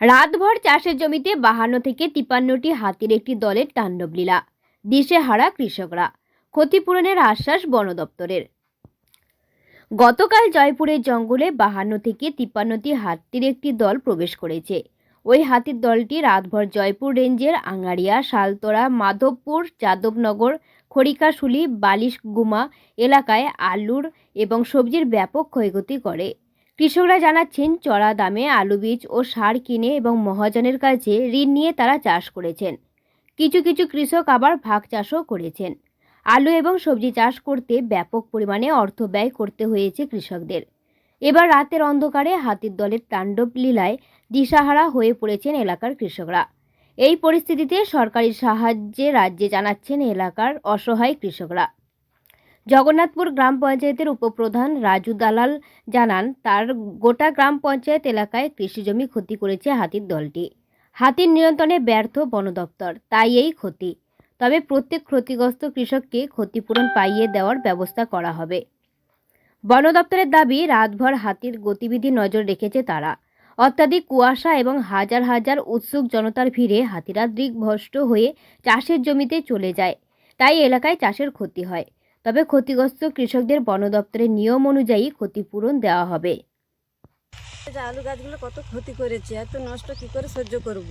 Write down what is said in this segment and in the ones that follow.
রাতভর চাষের জমিতে বাহান্ন থেকে তিপান্নটি হাতির একটি দলের তাণ্ডব লীলা দিশে হারা কৃষকরা। ক্ষতিপূরণের আশ্বাস বন দপ্তরের গতকাল জয়পুরের জঙ্গলে বাহান্ন থেকে তিপ্পান্নটি হাতির একটি দল প্রবেশ করেছে। ওই হাতির দলটি রাতভর জয়পুর রেঞ্জের আঙারিয়া শালতোরা, মাধবপুর, যাদবনগর, খড়িকাশুলি, বালিশগুমা এলাকায় আলুর এবং সবজির ব্যাপক ক্ষয়ক্ষতি করে। কৃষকরা জানাচ্ছেন, চড়া দামে আলু বীজ ও সার কিনে এবং মহাজনের কাছে ঋণ নিয়ে তারা চাষ করেছেন। কিছু কিছু কৃষক আবার ভাগ চাষও করেছেন। আলু এবং সবজি চাষ করতে ব্যাপক পরিমাণে অর্থ ব্যয় করতে হয়েছে কৃষকদের। এবার রাতের অন্ধকারে হাতির দলের তাণ্ডব লীলায় দিশাহারা হয়ে পড়েছেন এলাকার কৃষকরা। এই পরিস্থিতিতে সরকারি সাহায্যে রাজ্যে জানাচ্ছেন এলাকার অসহায় কৃষকরা। জগন্নাথপুর গ্রাম পঞ্চায়েতের উপপ্রধান রাজু দালাল জানান, তার গোটা গ্রাম পঞ্চায়েত এলাকায় কৃষিজমি ক্ষতি করেছে হাতির দলটি। হাতির নিয়ন্ত্রণে ব্যর্থ বন দপ্তর, তাই এই ক্ষতি। তবে প্রত্যেক ক্ষতিগ্রস্ত কৃষককে ক্ষতিপূরণ পাইয়ে দেওয়ার ব্যবস্থা করা হবে। বন দপ্তরের দাবি, রাতভর হাতির গতিবিধি নজর রেখেছে তারা। অত্যাধিক কুয়াশা এবং হাজার হাজার উৎসুক জনতার ভিড়ে হাতিরা দিগ্ভ্রষ্ট হয়ে চাষের জমিতে চলে যায়। তাই এলাকায় চাষের ক্ষতি হয়। তবে ক্ষতিগ্রস্ত কৃষকদের বন দপ্তরের নিয়ম অনুযায়ী ক্ষতিপূরণ দেওয়া হবে। যে আলু গাছগুলো কত ক্ষতি করেছে এত নষ্ট কি করে সহ্য করব।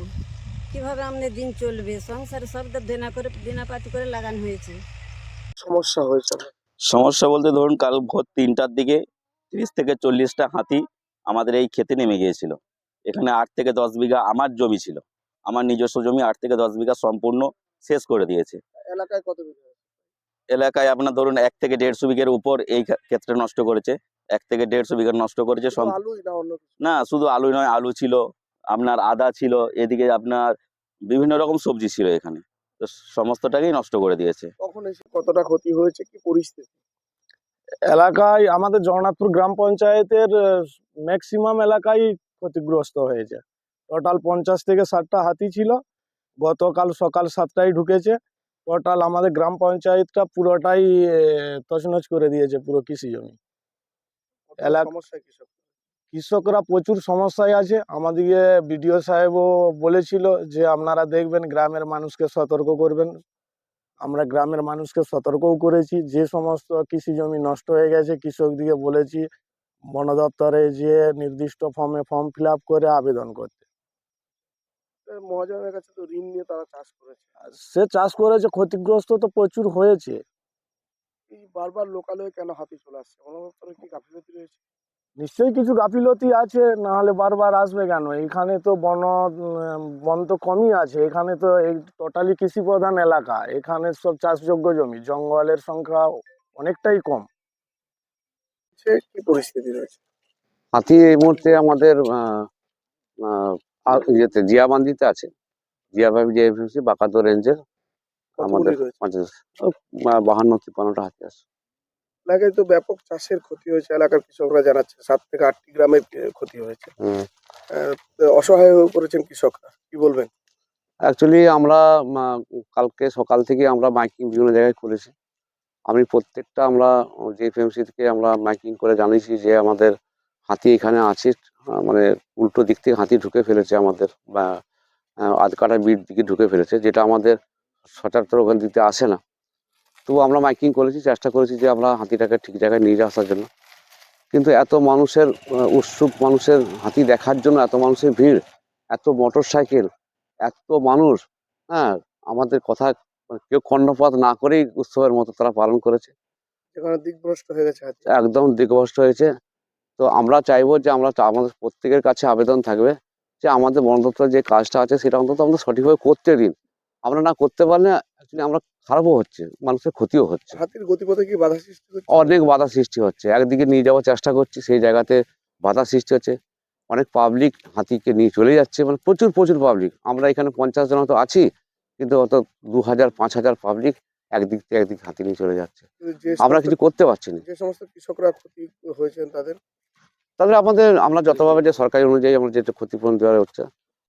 কীভাবে আমাদের দিন চলবে? সংসারে সব দেনা করে দেনাপাতি করে লাগানো হয়েছে। সমস্যা হয়েছে। সমস্যা বলতে ধরুন কাল ভোর তিনটার দিকে তিরিশ থেকে চল্লিশটা হাতি আমাদের এই ক্ষেতে নেমে গিয়েছিল। এখানে আট থেকে দশ বিঘা আমার জমি ছিল। আমার নিজস্ব জমি আট থেকে দশ বিঘা সম্পূর্ণ শেষ করে দিয়েছে। এলাকায় কত বিঘা? এলাকায় আপনার ধরুন এক থেকে দেড়শো বিঘের উপর এই ক্ষেত্রে নষ্ট করেছে। এক থেকে দেড়শো বিঘা নষ্ট করেছে না অন্য কিছু? না শুধু আলু নয় আলু ছিল আপনার আদা ছিল এদিকে আপনার বিভিন্ন রকম সবজি ছিল এখানে। তো সমস্তটাকেই নষ্ট করে দিয়েছে। এসে কতটা ক্ষতি হয়েছে কি পরিস্থিতি? এলাকায় আমাদের জগন্নাথপুর গ্রাম পঞ্চায়েতের ম্যাক্সিমাম এলাকায় ক্ষতিগ্রস্ত হয়েছে। টোটাল পঞ্চাশ থেকে ষাটটা হাতি ছিল। গতকাল সকাল সাতটায় ঢুকেছে। টোটাল আমাদের গ্রাম পঞ্চায়েতটা পুরোটাই তছনছ করে দিয়েছে পুরো কৃষি জমি। কৃষকরা প্রচুর সমস্যায় আছে। আমাদিকে বিডিও সাহেবও বলেছিল যে আপনারা দেখবেন গ্রামের মানুষকে সতর্ক করবেন। আমরা গ্রামের মানুষকে সতর্কও করেছি। যে সমস্ত কৃষি জমি নষ্ট হয়ে গেছে কৃষকদিকে বলেছি বন দপ্তরে যে নির্দিষ্ট ফর্মে ফর্ম ফিল আপ করে আবেদন করতে। মহাজনের কাছে তো ঋণ নিয়ে তারা চাষ করেছে। আর সে চাষ করেছে ক্ষতিগ্রস্ত তো প্রচুর হয়েছে। এই বারবার লোকালয়ে কেন হাতি চলে আসছে? বন কি গাফিলতি রয়েছে? নিশ্চয়ই কিছু গাফিলতি আছে না হলে বারবার আসবে কেন? এখানে তো বন বন তো কমই আছে। এখানে তো এই টোটালি কৃষি প্রধান এলাকা। এখানে সব চাষযোগ্য জমি। জঙ্গলের সংখ্যা অনেকটাই কম। সে কি পরিস্থিতি রয়েছে? হাতি এই মুহূর্তে আমাদের আহ, ইয়েতে জিয়াবান্দিতে আছে। জিয়াবান্দি জিএফসি বাকাতো রেঞ্জের আমাদের বাহান্ন তিপ্পান্নটা হাতি আছে। এলাকায় তো ব্যাপক চাষের ক্ষতি হয়েছে এলাকার কৃষকরা জানাচ্ছে সাত থেকে আটটি গ্রামের ক্ষতি হয়েছে। অসহায় হয়ে পড়েছেন কৃষকরা কি বলবেন? অ্যাকচুয়ালি আমরা কালকে সকাল থেকে আমরা মাইকিং বিভিন্ন জায়গায় করেছি। আমি প্রত্যেকটা আমরা জিএফএমসি থেকে আমরা মাইকিং করে জানিয়েছি যে আমাদের হাতি এখানে আছে মানে উল্টো দিক থেকে হাতি ঢুকে ফেলেছে আমাদের বা আধকাটা বিট দিকে ঢুকে ফেলেছে যেটা আমাদের সচরাচর ওখান দিতে আসে না। তবু আমরা মাইকিং করেছি চেষ্টা করেছি যে আমরা হাতিটাকে ঠিক জায়গায় নিয়ে আসার জন্য। কিন্তু এত মানুষের উৎসুক মানুষের হাতি দেখার জন্য এত মানুষের ভিড় এত মোটর সাইকেল এত মানুষ হ্যাঁ আমাদের কথা মানে কেউ কর্ণপাত না করেই উৎসবের মতো তারা পালন করেছে। দিকভ্রষ্ট হয়ে গেছে একদম দিগভ্রষ্ট হয়েছে। তো আমরা চাইব যে আমরা আমাদের প্রত্যেকের কাছে আবেদন থাকবে যে আমাদের বন দপ্তরের যে কাজটা আছে সেটা অন্তত আমরা সঠিকভাবে করতে দিন। আমরা না করতে পারলে অ্যাকচুয়ালি আমরা খারাপও হচ্ছে মানুষের ক্ষতিও হচ্ছে। হাতির গতিপথে কি বাধা সৃষ্টি হচ্ছে? অনেক বাধা সৃষ্টি হচ্ছে। একদিকে নিয়ে যাওয়ার চেষ্টা করছি সেই জায়গাতে বাধা সৃষ্টি হচ্ছে। অনেক পাবলিক হাতিকে নিয়ে চলে যাচ্ছে মানে প্রচুর প্রচুর পাবলিক আমরা এখানে পঞ্চাশ জন তো আছি কিন্তু অত দু হাজার পাঁচ হাজার পাবলিক একদিক থেকে একদিক হাতি নিয়ে চলে যাচ্ছে। আমরা কিছু করতে পারছি না। যে সমস্ত কৃষকরা ক্ষতি হয়েছেন তাদের তাহলে আমাদের আমরা যতভাবে যে সরকারি অনুযায়ী আমরা যেটা ক্ষতিপূরণ দেওয়া হচ্ছে